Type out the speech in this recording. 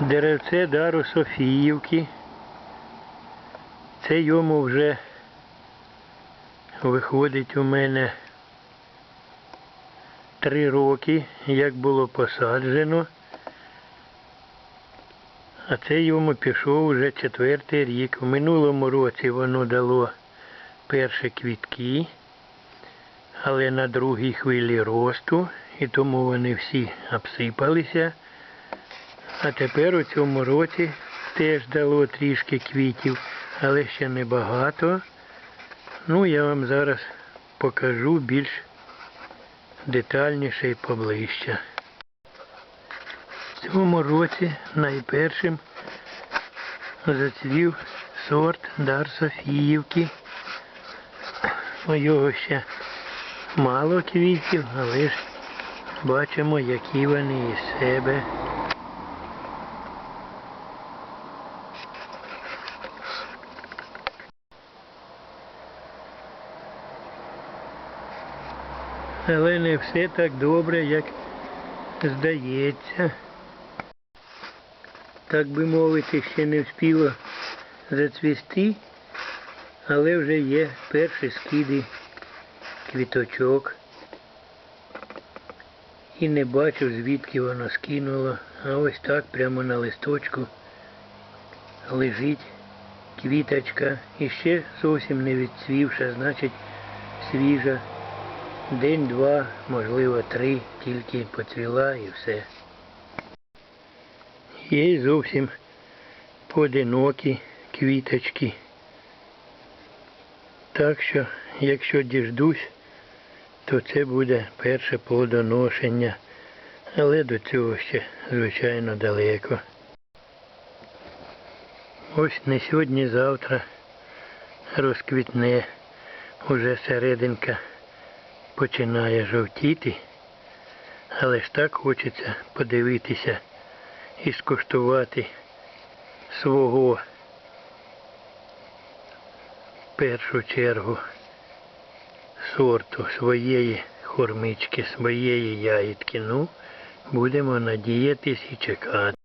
Деревце дару Софіївки. Це йому вже виходить у мене три роки, як було посаджено. А це йому пішов вже четвертий рік. У минулому році воно дало перші квітки, але на другій хвилі росту, і тому вони всі обсипалися. А тепер у цьому році теж дало трішки квітів, але ще не багато. Ну, я вам зараз покажу більш детальніше і поближче. В цьому році найпершим зацвів сорт Дар Софіївки. У його ще мало квітів, але ж бачимо, які вони із себе. Але не все так добре, як здається. Так би мовити, ще не встигло зацвісти, але вже є перші скиди квіточок. І не бачу, звідки воно скинуло. А ось так прямо на листочку лежить квіточка. І ще зовсім не відцвівша, значить свіжа. День-два, можливо, три, тільки поцвіла і все. Є зовсім поодинокі квіточки. Так що, якщо діждусь, то це буде перше плодоношення. Але до цього ще, звичайно, далеко. Ось не сьогодні, завтра розквітне уже серединка починає жовтіти, але ж так хочеться подивитися і скуштувати свого в першу чергу сорту своєї хормички, своєї ягідки. Ну, будемо надіятись і чекати.